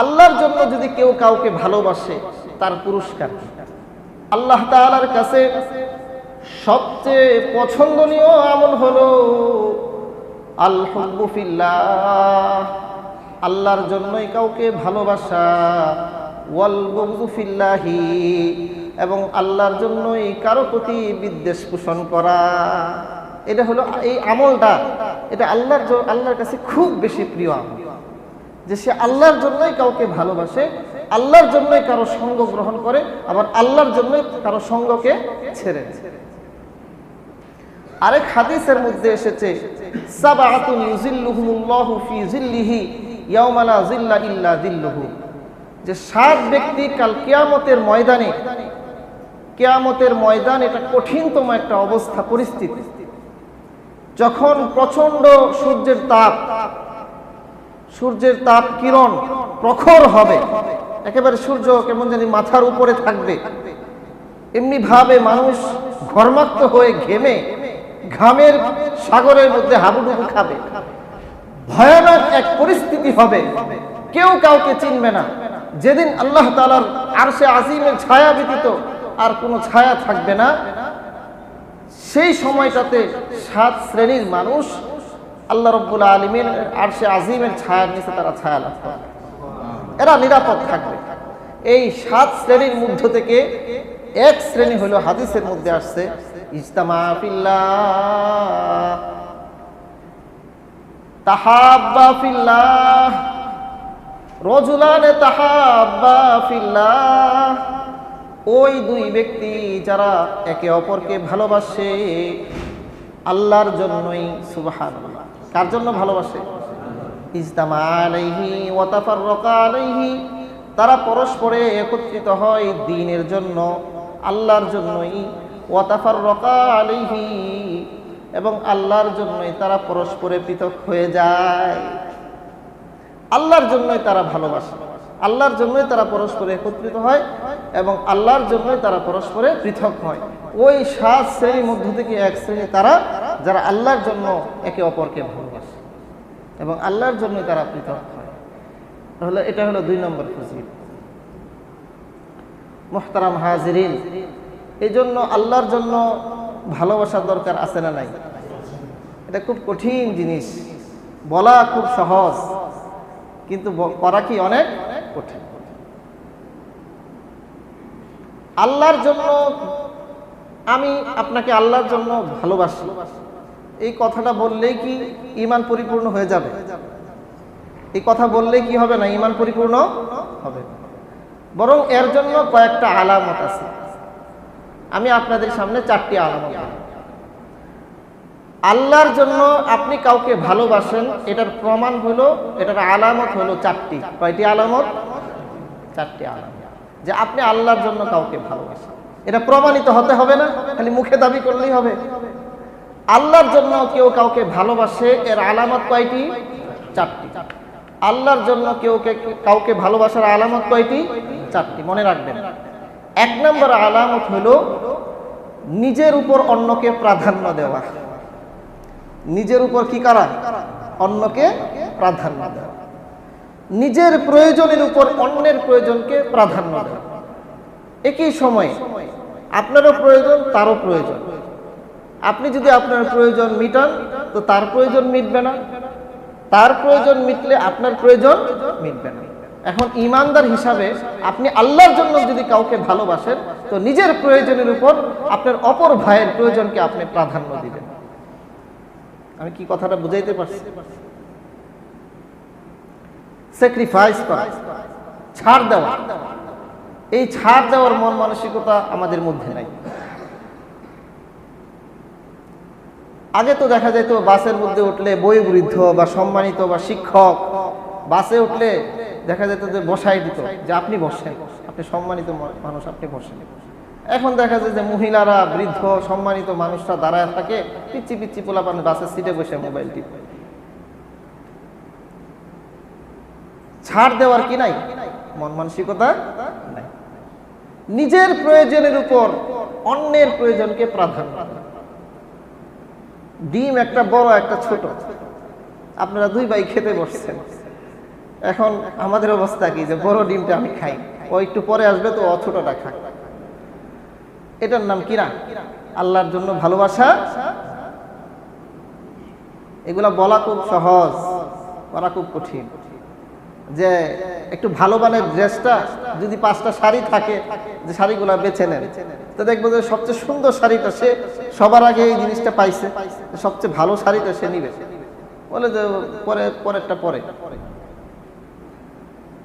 আল্লাহর জন্য যদি কেউ কাউকে ভালোবাসে, তার পুরস্কার? আল্লাহ তাআলার কাছে সবচেয়ে পছন্দনীয় আমল হলো আল্লাহর জন্যই কাউকে ভালোবাসা ওয়াল বুগযু এবং আল্লাহর জন্যই কারও প্রতি বিদ্বেষ পোষণ করা। এটা হলো এই আমলটা। এটা আল্লাহর আল্লাহর কাছে খুব বেশি প্রিয় আমল। যে সে আল্লাহর জন্যই কাউকে ভালোবাসে, আল্লাহর জন্যই কারও সঙ্গ গ্রহণ করে, আবার আল্লাহর জন্যই কারও সঙ্গকে ছেড়ে আরেক হাদিসের মধ্যে এসেছে ইল্লা যে সাত ব্যক্তি কাল কিয়ামতের ময়দানে, কেয়ামতের ময়দান এটা কঠিনতম একটা অবস্থা, পরিস্থিতি। যখন প্রচণ্ড সূর্যের তাপ সূর্যের তাপ কিরণ প্রখর হবে। একেবারে সূর্য কেমন জানি মাথার উপরে থাকবে। এমনি ভাবে মানুষ ঘর্মাক্ত হয়ে ঘেমে ঘামের সাগরের মধ্যে হাবুডুবু খাবে। ভয়ানক এক পরিস্থিতি হবে। কেউ কাউকে চিনবে না। যেদিন আল্লাহ তালার আর সে আজিমের ছায়া ব্যতীত আর কোনো ছায়া থাকবে না, সেই সময়টাতে সাত শ্রেণির মানুষ আল্লাহ রব্বুল আলমীর আরশে আজিমের ছায়ার নিচে তারা ছায়া লাভ করবে এরা নিরাপদ থাকবে। এই সাত শ্রেণির মধ্য থেকে এক শ্রেণি হলো হাদিসের মধ্যে আসছে ওই দুই ব্যক্তি যারা একে অপরকে ভালোবাসে, আল্লাহর জন্যই সুবহান কার জন্য ভালোবাসে? ইজতামা আলাইহি ওয়া তাফাররাকা আলাইহি। তারা পরস্পরে একত্রিত হয় দ্বীনের জন্য, আল্লাহর জন্যই। ওয়া তাফাররাকা আলাইহি। এবং আল্লাহর জন্যই তারা পরস্পরে পৃথক হয়ে যায়। আল্লাহর জন্যই তারা ভালোবাসে। আল্লাহর জন্যই তারা পরস্পরে একত্রিত হয় এবং আল্লাহর জন্যই তারা পরস্পরে পৃথক হয়। ওই সাত শ্রেণির মধ্য থেকে এক শ্রেণি তারা যারা আল্লাহর জন্য একে অপরকে ভালোবাসে এবং আল্লাহর জন্যই তারা পৃথক হয়। তাহলে এটা হলো দুই নম্বর খুশি মোহতারাম হাজিরিন এই জন্য আল্লাহর জন্য ভালোবাসার দরকার আছে না নাই? এটা খুব কঠিন জিনিস। বলা খুব সহজ, কিন্তু করা কি অনেক কঠিন। আল্লাহর জন্য আমি আপনাকে আল্লাহর জন্য ভালোবাসি। এই কথাটা বললেই কি ইমান পরিপূর্ণ হয়ে যাবে? এই কথা বললেই কি হবে না ইমান পরিপূর্ণ হবে? বরং এর জন্য কয়েকটা আলামত আছে। আমি আপনাদের সামনে চারটি আলামত। আল্লাহর জন্য আপনি কাউকে ভালোবাসেন, এটার প্রমাণ হলো, এটার আলামত হলো চারটি। কয়টি আলামত? চারটি আলামত। যে আপনি আল্লাহর জন্য কাউকে ভালোবাসেন। এটা প্রমাণিত হতে হবে না, খালি মুখে দাবি করলেই হবে। আল্লাহর জন্য কেউ কাউকে ভালোবাসে, এর আলামত কয়টি? চারটি। আল্লাহর জন্য কেউ কাউকে ভালোবাসার আলামত কয়টি? চারটি। মনে রাখবেন, এক নম্বর আলামত হলো নিজের উপর অন্যকে প্রাধান্য দেওয়া। নিজের উপর কি করা? অন্যকে প্রাধান্য দেওয়া। নিজের প্রয়োজনের উপর অন্যের প্রয়োজনকে প্রাধান্য দেওয়া। একই সময়ে আপনারও প্রয়োজন, তারও প্রয়োজন। আপনি যদি আপনার প্রয়োজন মিটান, তো তার প্রয়োজন মিটবে না। তার প্রয়োজন মিটলে আপনার প্রয়োজন মিটবে না। এখন ইমানদার হিসাবে আপনি আল্লাহর জন্য যদি কাউকে ভালোবাসেন, তো নিজের প্রয়োজনের উপর আপনার অপর ভাইয়ের প্রয়োজনকে আপনি প্রাধান্য দিবেন। আমি কি কথাটা বুঝাইতে পারছি? স্যাক্রিফাইস করা, ছাড় দেওয়া। এই ছাড় দেওয়ার মন মানসিকতা আমাদের মধ্যে নাই। আগে তো দেখা যেত বাসের মধ্যে উঠলে বই বৃদ্ধ বা সম্মানিত বা শিক্ষক, বাসে উঠলে দেখা যেত যে বসাই দিত, যে আপনি বসেন, আপনি সম্মানিত মানুষ, আপনি বসেন। এখন দেখা যায় যে মহিলারা বৃদ্ধ, সম্মানিত মানুষরা দাঁড়ায় থাকে পিচ্ছি পিচ্ছি পোলাপান বাসের সিটে বসে মোবাইল টিপে। ছাড় দেওয়ার কি নাই? মন মানসিকতা নিজের প্রয়োজনের উপর অন্যের প্রয়োজনকে প্রাধান্য। ডিম একটা বড়, একটা ছোট। আপনারা দুই ভাই খেতে বসছেন। এখন আমাদের অবস্থা কি যে বড় ডিমটা আমি খাই? ও একটু পরে আসবে তো ও ছোটটা খাক। এটার নাম কিরা? আল্লাহর জন্য ভালোবাসা? এগুলা বলা খুব সহজ করা খুব কঠিন। যে একটু ভালো মানের ড্রেসটা যদি পাঁচটা শাড়ি থাকে, যে শাড়িগুলো বেছে নেন। তো দেখব যে সবচেয়ে সুন্দর শাড়িটা সে সবার আগে এই জিনিসটা পাইছে সবচেয়ে ভালো শাড়িটা সে নিবে। বলে যে পরে, পরেরটা পরে।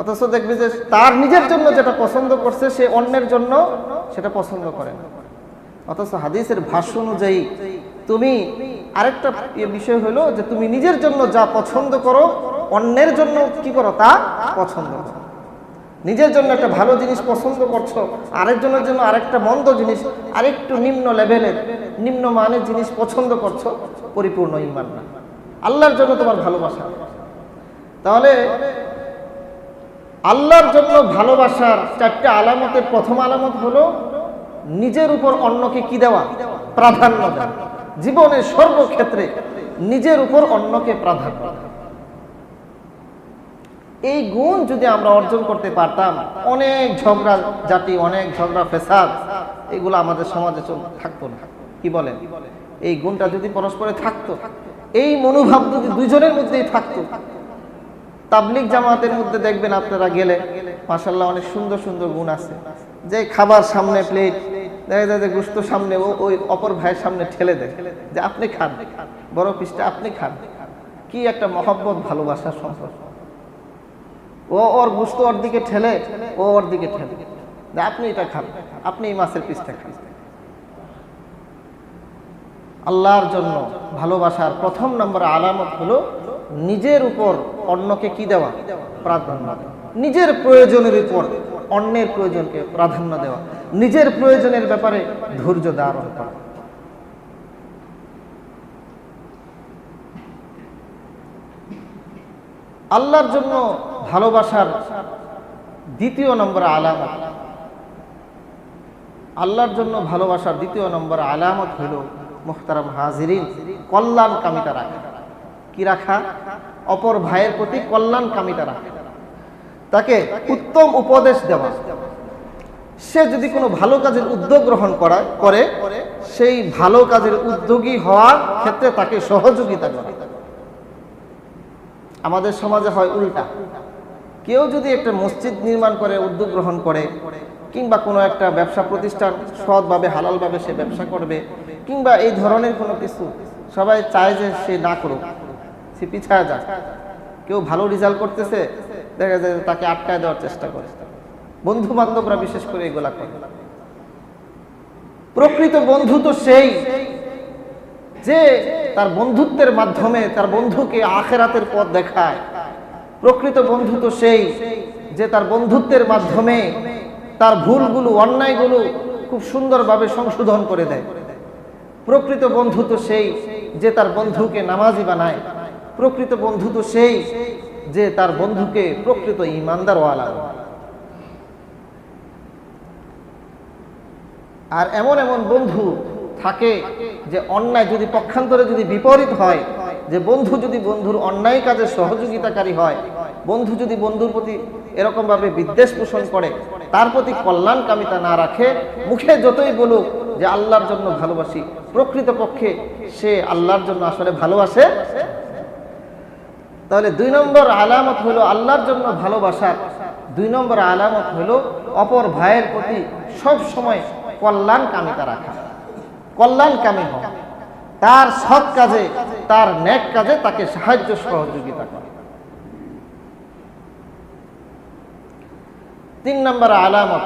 অথচ দেখবে যে তার নিজের জন্য যেটা পছন্দ করছে, সে অন্যের জন্য সেটা পছন্দ করে। না অথচ হাদিসের ভাষ্য অনুযায়ী তুমি আরেকটা ইয়ে বিষয় হলো যে তুমি নিজের জন্য যা পছন্দ করো অন্যের জন্য কি করো তা পছন্দ নিজের জন্য একটা ভালো জিনিস পছন্দ করছ আরেকজনের জন্য আরেকটা মন্দ জিনিস, আরেকটু নিম্ন লেভেলের নিম্ন মানের জিনিস পছন্দ করছ, পরিপূর্ণ ইমান না। আল্লাহর জন্য তোমার ভালোবাসা। তাহলে আল্লাহর জন্য ভালোবাসার চারটে আলামতের প্রথম আলামত হলো, নিজের উপর অন্যকে কি দেওয়া? প্রাধান্য দেওয়া। জীবনের সর্বক্ষেত্রে নিজের উপর অন্যকে প্রাধান্য দেওয়া। এই গুণ যদি আমরা অর্জন করতে পারতাম, অনেক ঝগড়া জাতি, অনেক ঝগড়া ফেসাদ এগুলো আমাদের সমাজে থাকতো না। কি বলেন? এই গুণটা যদি পরস্পরে থাকতো, এই মনোভাব যদি দুজনের মধ্যেই থাকতো তাবলিক জামাতের মধ্যে দেখবেন আপনারা গেলে মাসাল্লাহ অনেক সুন্দর সুন্দর গুণ আছে। যে খাবার সামনে প্লেট দেখা যায় যে গুস্ত সামনে ও, ওই অপর ভাইয়ের সামনে ঠেলে দেয়, যে আপনি খান, বড় পিসটা আপনি খান। কি একটা মহব্বত ভালোবাসার সম্পর্ক। ও ওর গুস্ত ওর দিকে ঠেলে, ও ওর দিকে ঠেলে। আপনি এটা খান, আপনি এই মাছের পিসটা খান। আল্লাহর জন্য ভালোবাসার প্রথম নম্বর আলামত হলো নিজের উপর অন্যকে কি দেওয়া? প্রাধান্য নিজের প্রয়োজনের উপর অন্যের প্রয়োজনকে প্রাধান্য দেওয়া। নিজের প্রয়োজনের ব্যাপারে ধৈর্য ধারণ করা। আল্লাহর জন্য ভালোবাসার দ্বিতীয় নম্বর আলামত। আল্লাহর জন্য ভালোবাসার দ্বিতীয় নম্বর আলামত হল মুখতারাম হাজিরিন কল্যাণ কামিতা রাখা। কি রাখা? অপর ভাইয়ের প্রতি কল্যাণ কামিতা রাখা। তাকে উত্তম উপদেশ দেওয়া। সে যদি কোনো ভালো কাজের উদ্যোগ গ্রহণ করা করে, সেই ভালো কাজের উদ্যোগী হওয়ার ক্ষেত্রে তাকে সহযোগিতা করা। আমাদের সমাজে হয় উল্টা। কেউ যদি একটা মসজিদ নির্মাণ করে, উদ্যোগ গ্রহণ করে, কিংবা কোনো একটা ব্যবসা প্রতিষ্ঠান সৎভাবে, হালালভাবে সে ব্যবসা করবে, কিংবা এই ধরনের কোনো কিছু সবাই চায় যে সে না করুক, সে পিছায় যাক। কেউ ভালো রেজাল্ট করতেছে, দেখা যায় তাকে আটকায় দেওয়ার চেষ্টা করে। বন্ধু বান্ধবরা বিশেষ করে এগুলা করে। প্রকৃত বন্ধু তো সেই যে তার বন্ধুত্বের মাধ্যমে তার বন্ধুকে আখেরাতের পথ দেখায়। প্রকৃত বন্ধু তো সেই যে তার বন্ধুত্বের মাধ্যমে তার ভুলগুলো, অন্যায়গুলো খুব সুন্দরভাবে সংশোধন করে দেয়। প্রকৃত বন্ধু তো সেই যে তার বন্ধুকে নামাজি বানায়। প্রকৃত বন্ধু তো সেই যে তার বন্ধুকে প্রকৃত ইমানদার ওয়ালা আর এমন এমন বন্ধু থাকে যে অন্যায় যদি পক্ষান্তরে যদি বিপরীত হয় যে বন্ধু যদি বন্ধুর অন্যায় কাজে সহযোগিতাকারী হয়, বন্ধু যদি বন্ধুর প্রতি এরকমভাবে বিদ্বেষ পোষণ করে, তার প্রতি কল্যাণকামিতা না রাখে, মুখে যতই বলুক যে আল্লাহর জন্য ভালোবাসি প্রকৃত পক্ষে সে আল্লাহর জন্য আসলে ভালোবাসে, তাহলে দুই নম্বর আলামত হলো আল্লাহর জন্য ভালোবাসার দুই নম্বর আলামত হলো অপর ভাইয়ের প্রতি সব সময় কল্যাণ কামিতা রাখা কল্যাণ কামী হওয়া, তার সৎ কাজে তার ন্যাক কাজে তাকে সাহায্য সহযোগিতা করা। তিন নম্বর আলামত,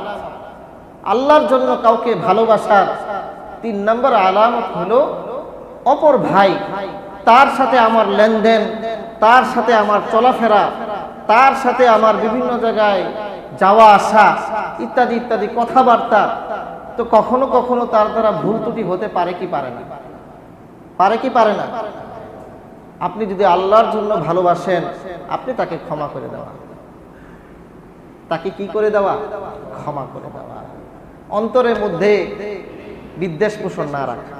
আল্লাহর জন্য কাউকে ভালোবাসার তিন নম্বর আলামত হলো, অপর ভাই, তার সাথে আমার লেনদেন, তার সাথে আমার চলাফেরা, তার সাথে আমার বিভিন্ন জায়গায় যাওয়া আসা, ইত্যাদি ইত্যাদি কথাবার্তা, তো কখনো কখনো তার দ্বারা ভুল ত্রুটি হতে পারে কি পারে না? পারে কি পারে না? আপনি যদি আল্লাহর জন্য ভালোবাসেন, আপনি তাকে ক্ষমা করে দেওয়া। তাকে কি করে দেওয়া? ক্ষমা করে দেওয়া। অন্তরের মধ্যে বিদ্বেষ পোষণ না রাখা।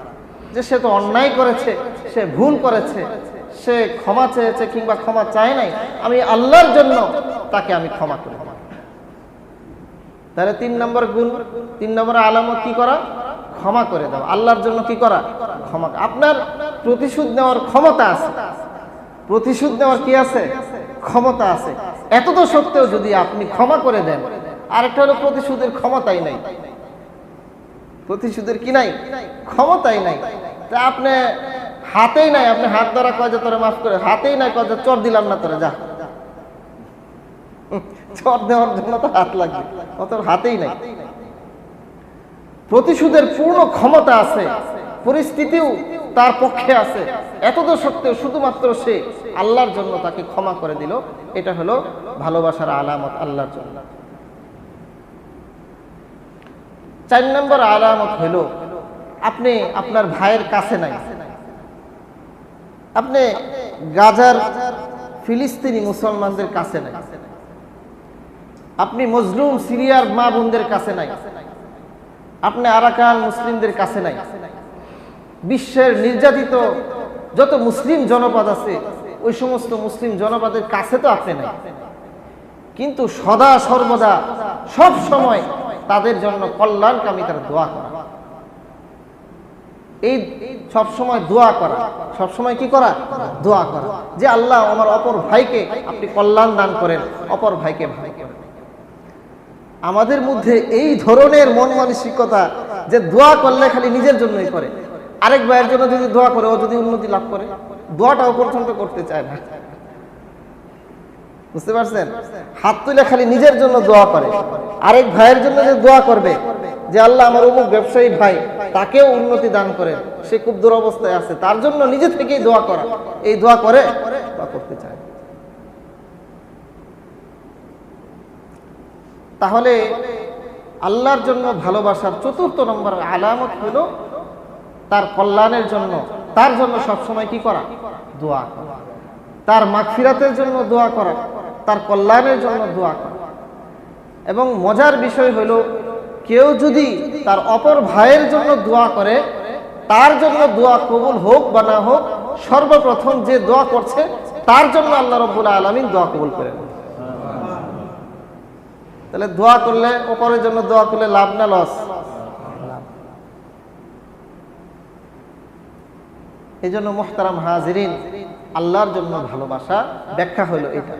যে সে তো অন্যায় করেছে, সে ভুল করেছে, সে ক্ষমা চেয়েছে কিংবা ক্ষমা চায় নাই, আমি আল্লাহর জন্য তাকে আমি ক্ষমা করে। তাহলে তিন নম্বর গুণ, তিন নম্বর আলামত কি করা? ক্ষমা করে দাও আল্লাহর জন্য কি করা? ক্ষমা। আপনার প্রতিশোধ নেওয়ার ক্ষমতা আছে। প্রতিশোধ নেওয়ার কি আছে? ক্ষমতা আছে। এত তো সত্ত্বেও যদি আপনি ক্ষমা করে দেন, আরেকটা হলো প্রতিশোধের ক্ষমতাই নাই। প্রতিশোধের কি নাই? ক্ষমতাই নাই। তা আপনি হাতেই নাই, আপনি হাত ধরা কয় যে তোরে মাফ করে, হাতেই নাই কয় যে চর দিলাম না তোরে, যা। চর দেওয়ার জন্য তো হাত লাগবে, অত হাতেই নাই। প্রতিশোধের পূর্ণ ক্ষমতা আছে। পরিস্থিতিও তার পক্ষে আছে। এতদ সত্ত্বেও শুধুমাত্র সে আল্লাহর জন্য তাকে ক্ষমা করে দিল। এটা হলো ভালোবাসার আলামত আল্লাহর জন্য। চার নম্বর আলামত হলো, আপনি আপনার ভাইয়ের কাছে নাই। আপনি গাজার ফিলিস্তিনি মুসলমানদের কাছে নাই। আপনি মজলুম সিরিয়ার মা বোনদের কাছে নাই। আপনি আরাকান মুসলিমদের কাছে নাই। বিশ্বের নির্যাতিত যত মুসলিম জনপদ আছে, ওই সমস্ত মুসলিম জনপদের কাছে তো আপনি নাই। কিন্তু সদা সর্বদা সব সময় তাদের জন্য কল্যাণকামী তারা দোয়া করা। এই সব সময় দোয়া করা, সব সময় কি করা? দোয়া করা। যে আল্লাহ আমার অপর ভাইকে আপনি কল্যাণ দান করেন, অপর ভাইকে ভাই আমাদের মধ্যে এই ধরনের মন মানসিকতা যে দোয়া করলে খালি নিজের জন্যই করে আরেক ভাইয়ের জন্য যদি দোয়া করে, ও যদি উন্নতি লাভ করে, দোয়াটাও পর্যন্ত করতে চায় না। বুঝতে পারছেন? হাত তুলে খালি নিজের জন্য দোয়া করে। আরেক ভাইয়ের জন্য যে দোয়া করবে, যে আল্লাহ আমার অমুক ব্যবসায়ী ভাই, তাকেও উন্নতি দান করেন সে খুব দুরবস্থায় আছে, তার জন্য নিজে থেকেই দোয়া করা। এই দোয়া করে, দোয়া করতে চায়। তাহলে আল্লাহর জন্য ভালোবাসার চতুর্থ নম্বর আলামত হলো তার কল্যাণের জন্য, তার জন্য সবসময় কি করা? দোয়া করা। তার মাগফিরাতের জন্য দোয়া করা, তার কল্যাণের জন্য দোয়া করা। এবং মজার বিষয় হলো, কেউ যদি তার অপর ভাইয়ের জন্য দোয়া করে, তার জন্য দোয়া কবুল হোক বা না হোক, সর্বপ্রথম যে দোয়া করছে, তার জন্য আল্লাহ রব্বুল আলমিন দোয়া কবুল করে। তাহলে দোয়া করলে, অপরের জন্য দোয়া করলে লাভ না, লস? এই জন্য মোহতারাম হাজিরিন আল্লাহর জন্য ভালোবাসা ব্যাখ্যা হলো এটা।